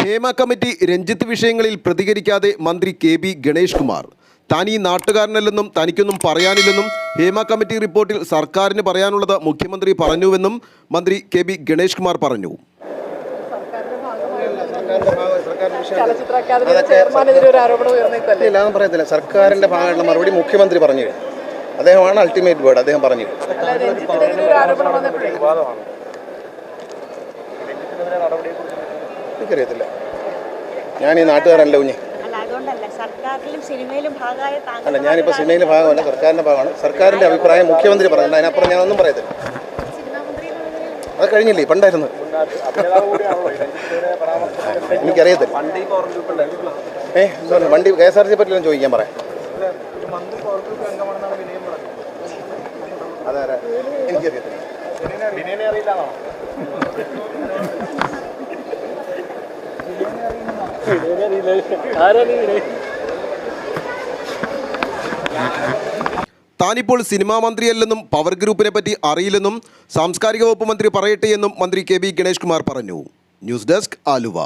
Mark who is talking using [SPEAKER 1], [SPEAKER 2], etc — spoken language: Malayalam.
[SPEAKER 1] ഹേമ കമ്മിറ്റി രഞ്ജിത്ത് വിഷയങ്ങളിൽ പ്രതികരിക്കാതെ മന്ത്രി കെ ബി ഗണേഷ് കുമാർ. താൻ ഈ നാട്ടുകാരനല്ലെന്നും തനിക്കൊന്നും പറയാനില്ലെന്നും ഹേമ കമ്മിറ്റി റിപ്പോർട്ടിൽ സർക്കാരിന് പറയാനുള്ളത് മുഖ്യമന്ത്രി പറഞ്ഞുവെന്നും മന്ത്രി കെ ബി ഗണേഷ് കുമാർ പറഞ്ഞു.
[SPEAKER 2] ചലച്ചിത്ര അക്കാദമിയുടെ ചെയർമാനെതിരെ ഒരു ആരോപണം ഉയർന്നേക്കല്ലേ
[SPEAKER 3] ഇല്ല അതൊന്നും പറയത്തില്ല. സർക്കാരിന്റെ ഭാഗമായിട്ടുള്ള മറുപടി മുഖ്യമന്ത്രി പറഞ്ഞു. അദ്ദേഹമാണ് അൾട്ടിമേറ്റ് വേർഡ് അദ്ദേഹം പറഞ്ഞു. കഴിഞ്ഞു. എനിക്കറിയത്തില്ല. ഞാൻ ഈ നാട്ടുകാരല്ല കുഞ്ഞ്?
[SPEAKER 4] അല്ല
[SPEAKER 3] ഞാനിപ്പോൾ സിനിമയിലെ ഭാഗമല്ല സർക്കാരിന്റെ ഭാഗമാണ്. സർക്കാരിന്റെ അഭിപ്രായം മുഖ്യമന്ത്രി പറഞ്ഞു അതിനപ്പുറം ഞാനൊന്നും പറയത്തില്ല. അത് കഴിഞ്ഞില്ലേ? പണ്ടായിരുന്നു. എനിക്കറിയത്തില്ല. ഏ എന്താ വണ്ടി കെ എസ് ആർ സി പറ്റില്ല ചോദിക്കാൻ പറയാം. അതെ എനിക്കറിയത്തില്ല.
[SPEAKER 1] താനിപ്പോൾ സിനിമാ മന്ത്രിയല്ലെന്നും പവർ ഗ്രൂപ്പിനെ പറ്റി അറിയില്ലെന്നും സാംസ്കാരിക വകുപ്പ് മന്ത്രി പറയട്ടെ എന്നും മന്ത്രി കെ ബി ഗണേഷ് കുമാർ പറഞ്ഞു. News desk Aluva.